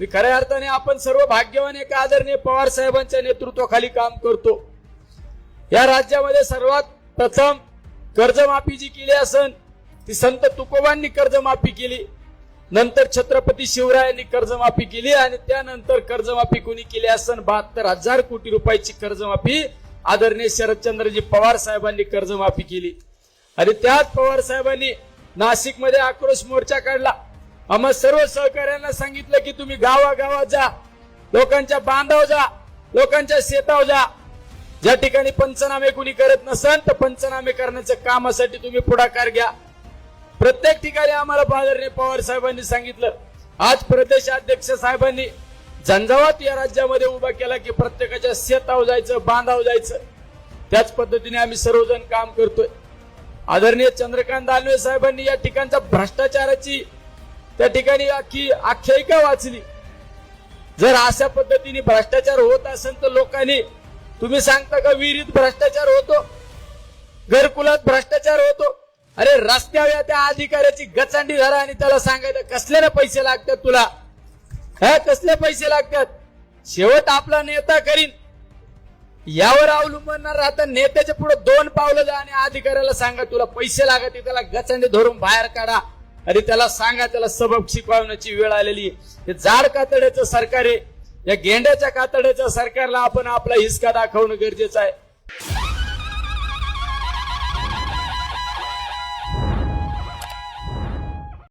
मी खऱ्या अर्थाने आपण सर्व भाग्यवान एका आदरणीय पवार साहेबांच्या नेतृत्वाखाली काम करतो. या राज्यामध्ये सर्वात प्रथम कर्जमाफी जी केली असन ती संत तुकोबांनी कर्जमाफी केली. नंतर छत्रपती शिवरायांनी कर्जमाफी केली आणि त्यानंतर कर्जमाफी कोणी केली असन बहात्तर हजार कोटी रुपयाची कर्जमाफी आदरणीय शरदचंद्रजी पवार साहेबांनी कर्जमाफी केली. आणि त्यात पवार साहेबांनी नाशिकमध्ये आक्रोश मोर्चा काढला. आम्हा सर्व सहकार्यांना सांगितलं की तुम्ही गावागावात जा. लोकांच्या बांधाव जा. लोकांच्या शेताव जा. ज्या ठिकाणी पंचनामे कुणी करत नसन तर पंचनामे करण्याच्या कामासाठी तुम्ही पुढाकार घ्या. प्रत्येक ठिकाणी आम्हाला आदरणीय पवार साहेबांनी सांगितलं. आज प्रदेशाध्यक्ष साहेबांनी झंझावात या राज्यामध्ये उभा केला की प्रत्येकाच्या शेताव जायचं बांधाव जायचं. त्याच पद्धतीने आम्ही सर्वजण काम करतोय. आदरणीय चंद्रकांत दानवे साहेबांनी या ठिकाणच्या भ्रष्टाचाराची त्या ठिकाणी अख्खी आख्यायिका वाचली. जर अशा पद्धतीने भ्रष्टाचार होत असेल तर लोकांनी तुम्ही सांगता का विहिरीत भ्रष्टाचार होतो? घरकुलात भ्रष्टाचार होतो? अरे रस्त्यावर या त्या अधिकाऱ्याची गचांडी झाला आणि त्याला सांगायचं कसल्याने पैसे लागतात तुला? हा कसले पैसे लागतात? शेवट आपला नेता करीन. यावर अवलंबून न राहता नेत्याच्या पुढे दोन पावलं जा आणि अधिकाऱ्याला सांगा तुला पैसे लागत त्याला गचांडी धरून बाहेर काढा. आणि त्याला सांगा त्याला सबक शिकवण्याची वेळ आलेली आहे. हे जाड कातड्याचं सरकार आहे या गेंड्याच्या कातड्याच्या सरकारला आपण आपला हिसका दाखवणं गरजेचं आहे